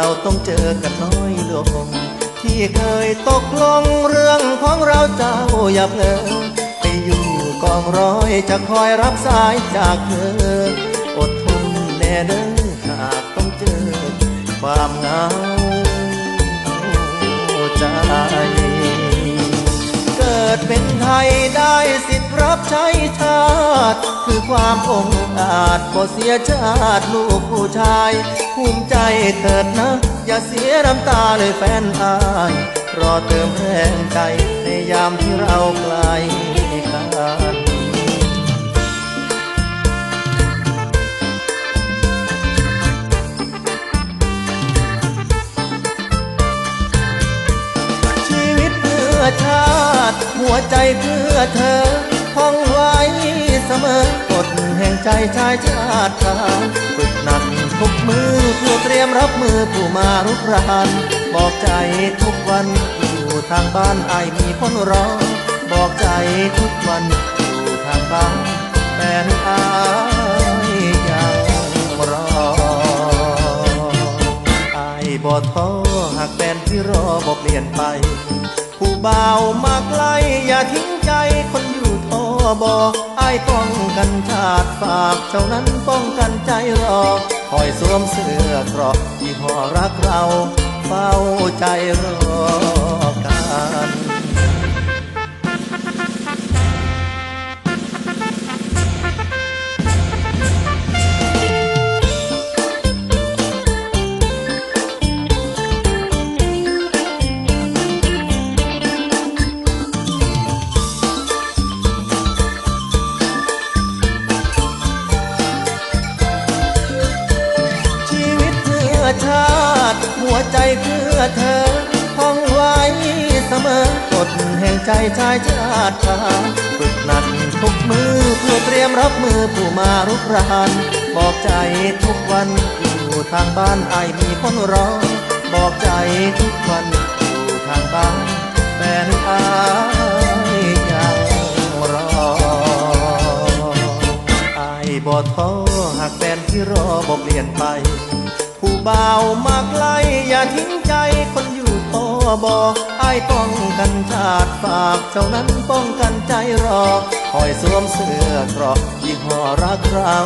เราต้องเจอกันน้อยลง ที่เคยตกลงเรื่องของเราเจ้าอย่าเพลอไปอยู่กองร้อยจะคอยรับสายจากเธอ อดทนแน่เด้อหากต้องเจอ ความเหงาใจ กิดเป็นไทยได้สิทธิ์รับใช้ชาติ คือความองอาจก็เสียชาติลูกผู้ชาย ภูมิใจเถิดนะ อย่าเสียน้ำตาเลยแฟนอาย รอเติมแรงใจในยามที่เราไกลกันชีวิตเพื่อชาติ หัวใจเพื่อเธอท่องไว้เสมอกฎแห่งใจชายชาติทางฝึกหนักทุกมือเพื่อเตรียมรับมือผู้มารุกรานบอกใจทุกวันอยู่ทางบ้านไอมีคนรอ บอกใจทุกวันอยู่ทางบ้านแฟนอายยังรออบ่ท้อหากแฟนที่รอบ่เปลี่ยนไป ผู้บ่าวมาไกลอย่าทิ้งใจคนอยู่ทอบอไอ้ป้องกันชาติฝากเท่านั้นป้องกันใจรอ คอยสวมเสื้อเกราะที่หอรักเรา เฝ้าใจรอกัน ใจเพื่อเธอท่องไว้เสมอกฎแห่งใจชายชาติทาฝึกหนักทุกมือเพื่อเตรียมรับมือผู้มารุกรานบอกใจทุกวันอยู่ทางบ้านไอมีคนรอบอกใจทุกวันอยู่ทางบ้านแฟนอายยังรอไอบ่ท้อหากแฟนที่รอบ่เปลี่ยนไป ผู้เบามาไกลอย่าทิ้งใจคนอยู่พอบอไอ้ป้องกันชาติฝากเท่านั้นป้องกันใจรอ คอยสวมเสื้อเกราะยี่ห้อรักเรา